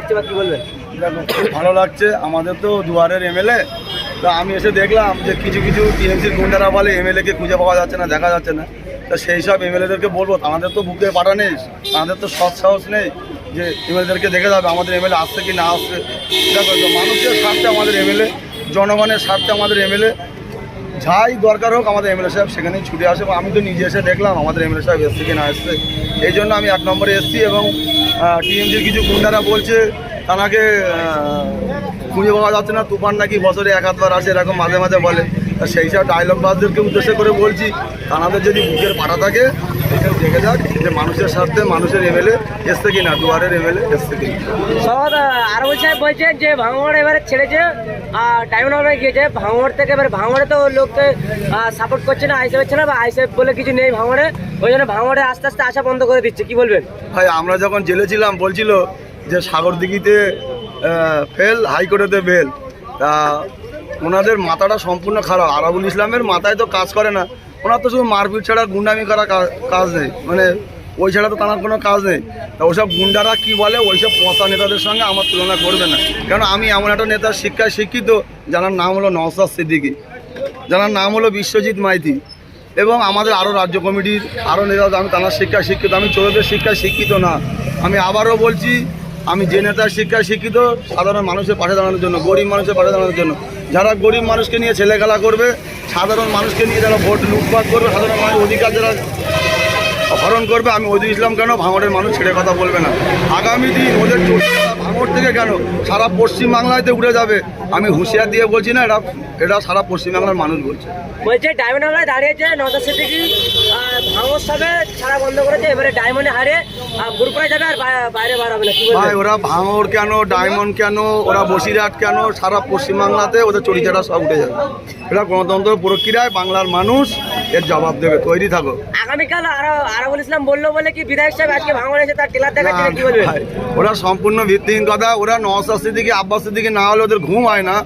লাগছে বা কি বলবেন? ভালো লাগছে। আমাদের তো দুয়ারের এমএলএ। তা আমি এসে দেখলাম যে কিছু কিছু টিএমসির গুন্ডারা বলে এমএলএকে খুঁজে পাওয়া যাচ্ছে না, দেখা যাচ্ছে না। তা সেই সব এমএলএদেরকে বলব, আমাদের তো বুকে পাঠা নেই। আমাদের তো সৎ সাহস নেই যে এমএলএদেরকে দেখে যাবে, আমাদের এমএলএ আসছে কি না আসছে। মানুষের স্বার্থে আমাদের এমএলএ, জনগণের স্বার্থে আমাদের এমএলএ। যাই দরকার হোক আমাদের এমএলএ সাহেব সেখানেই ছুটে আসে এবং আমি তো নিজে এসে দেখলাম আমাদের এমএলএ সাহেব এসছে কি না এসছে। এই জন্য আমি এক নম্বরে এসছি এবং টিএমজির কিছু গুন্ডারা বলছে তানাকে খুঁজে পাওয়া যাচ্ছে না। তুফান নাকি বছরে এক হাতবার আসে, এরকম মাঝে মাঝে বলে। সেই সব ডায়লগ বাসদেরকে উদ্দেশ্য করে বলছি তানাদের যদি বুকের পাঠা থাকে দেখে যাক যে মানুষের স্বার্থে মানুষের এমএলএ এসছে কি না দুয়ারের এমএলএ এসছে কি না। সহজ আরবুল সাহেব বলছেন যে ভাঙড় এবারে ছেড়েছে আর ডায়মন্ড হারবার গিয়েছে। ভাঙড় থেকে এবারে ভাঙড়ে তো লোককে সাপোর্ট করছে না আইসেফ হচ্ছে না বা আইসেফ বলে কিছু নেই ভাঙড়ে। ওই জন্য ভাঙড়ে আস্তে আস্তে আসা বন্ধ করে দিচ্ছে। কি বলবেন? ভাই আমরা যখন জেলে ছিলাম বলছিল যে সাগর দিঘিতে ফেল হাইকোর্টেতে বেল তা ওনাদের মাথাটা সম্পূর্ণ খারাপ। আরাবুল ইসলামের মাথায় তো কাজ করে না। ওনার তো শুধু মারপিট ছাড়া গুন্ডামি করা কাজ নেই। মানে ওই ছাড়া তো তার কোনো কাজ নেই। তা ওইসব গুন্ডারা কি বলে? ওইসব পচা নেতাদের সঙ্গে আমার তুলনা করবে না। কারণ আমি এমন একটা নেতার শিক্ষায় শিক্ষিত, যার নাম হলো নওসাদ সিদ্দিকী। যার নাম হলো বিশ্বজিৎ মাইতি। এবং আমাদের আরও রাজ্য কমিটির আরও নেতা, আমি তার শিক্ষায় শিক্ষিত, আমি চোরদের শিক্ষায় শিক্ষিত না। আমি আবারও বলছি আমি যে নেতা শিক্ষায় শিক্ষিত, সাধারণ মানুষের পাশে দাঁড়ানোর জন্য, গরিব মানুষের পাশে দাঁড়ানোর জন্য, যারা গরিব মানুষকে নিয়ে ছেলেখেলা করবে, সাধারণ মানুষকে নিয়ে যারা ভোট লুটপাট করবে, সাধারণ মানুষ অধিকার যারা হরণ করবে, আমি ওই ইসলাম কেন? ভাঙড়ের মানুষ ছেড়ে কথা বলবে না। আগামী দিন ওদের ভাঙড় থেকে কেন? সারা পশ্চিম বাংলাতে উড়ে যাবে। আমি হুঁশিয়ার দিয়ে বলছি না এটা এটা সারা পশ্চিমবাংলার মানুষ বলছে। বলছে ডায়মন্ড হারবারে দাঁড়িয়েছে নজর সিদ্দিকি ভাঙড় সবে ছাড়া বন্ধ করেছে এবারে ডায়মন্ডে হারে গ্রুপে যাবে আর বাইরে বার হবে না ভাই ওরা ভাঙড় কেন ডায়মন্ড কেন ওরা বসিরহাট কেন সারা পশ্চিমবাংলাতে ওদের চরিচাটা সব উঠে যাবে। এটা গণতন্ত্র প্রক্রিয়ায় বাংলার মানুষ এর জবাব দেবে তৈরি থাকো। আগামীকাল আরও আরবুল ইসলাম বলল বলে কি বিধায়ক সাহেব আজকে ভাঙড়ে এসে তার টেলার দেখাচ্ছে কি বলবেন ভাই, ওরা সম্পূর্ণ ভিত্তিহীন কথা ওরা নওসাদ সিদ্দিকি আব্বাস সিদ্দিকি না হলে ওদের ঘুম হয় না।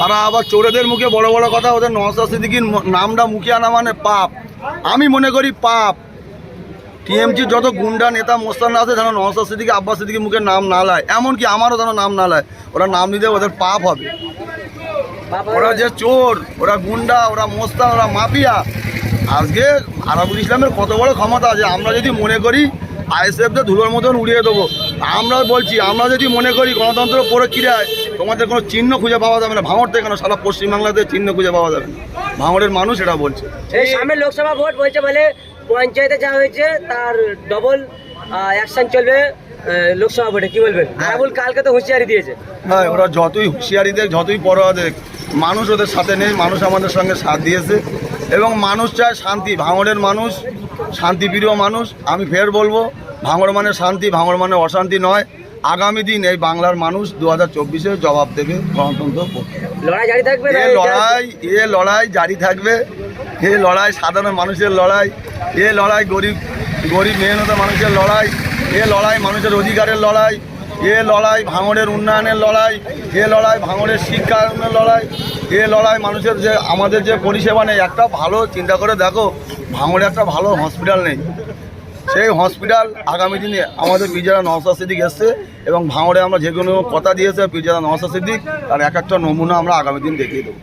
তারা আবার চোরেদের মুখে বড় বড় কথা ওদের নওসাদ সিদ্দিকির নামটা মুখে আনা মানে পাপ। আমি মনে করি পাপ। টিএমজি যত গুন্ডা নেতা মোস্তান আছে যেন নওসাদ সিদ্দিকি আব্বাস সিদ্দিকির মুখে নাম না লায়। এমনকি আমারও যেন নাম না লায় ওরা নাম নিতে ওদের পাপ হবে। ওরা যে চোর ওরা গুন্ডা ওরা মোস্তা ওরা মাফিয়া। আজকে আরাবুল ইসলামের কত বড় ক্ষমতা আছে আমরা যদি মনে করি আইএসএফদের ধুলোর মতন উড়িয়ে দেবো আমরা বলছি আমরা যদি মনে করি গণতন্ত্র প্রক্রিয়ায় তোমাদের কোনো চিহ্ন খুঁজে পাওয়া যাবে না ভাঙড় থেকে কেন সারা পশ্চিমবাংলাতে চিহ্ন খুঁজে পাওয়া যাবে না। ভাঙড়ের মানুষ এটা বলছে। সামনে লোকসভা ভোট বলছে বলে পঞ্চায়েতে যা হয়েছে তার ডবল অ্যাকশন চলবে লোকসভা ভোটে কি বলবেন? আরাবুল কালকে তো হুঁশিয়ারি দিয়েছে। হ্যাঁ ওরা যতই হুঁশিয়ারি দেখ যতই পরোয়া মানুষ ওদের সাথে নেই মানুষ আমাদের সঙ্গে সাথ দিয়েছে। এবং মানুষ চায় শান্তি ভাঙড়ের মানুষ শান্তিপ্রিয় মানুষ আমি ফের বলব ভাঙড় মানে শান্তি ভাঙড় মানে অশান্তি নয়। আগামী দিন এই বাংলার মানুষ দু হাজার চব্বিশে জবাব দেবে গণতন্ত্র লড়াই জারি থাকবে এ লড়াই এ লড়াই জারি থাকবে। এ লড়াই সাধারণ মানুষের লড়াই। এ লড়াই গরিব গরিব মেহনত মানুষের লড়াই, এ লড়াই মানুষের অধিকারের লড়াই, এ লড়াই ভাঙড়ের উন্নয়নের লড়াই, এ লড়াই ভাঙড়ের শিক্ষায়নের লড়াই, এ লড়াই মানুষের যে, আমাদের যে পরিষেবা নেই, একটা ভালো চিন্তা করে দেখো, ভাঙড়ে একটা ভালো হসপিটাল নেই। সেই হসপিটাল আগামী দিনে আমাদের পিজারা নওসাদ সিদ্দিক এসছে এবং ভাঙড়ে আমরা যে কোনো কথা দিয়েছে পিজারা নওসাদ সিদ্দিক আর এক একটা নমুনা আমরা আগামী দিন দেখিয়ে দেবো।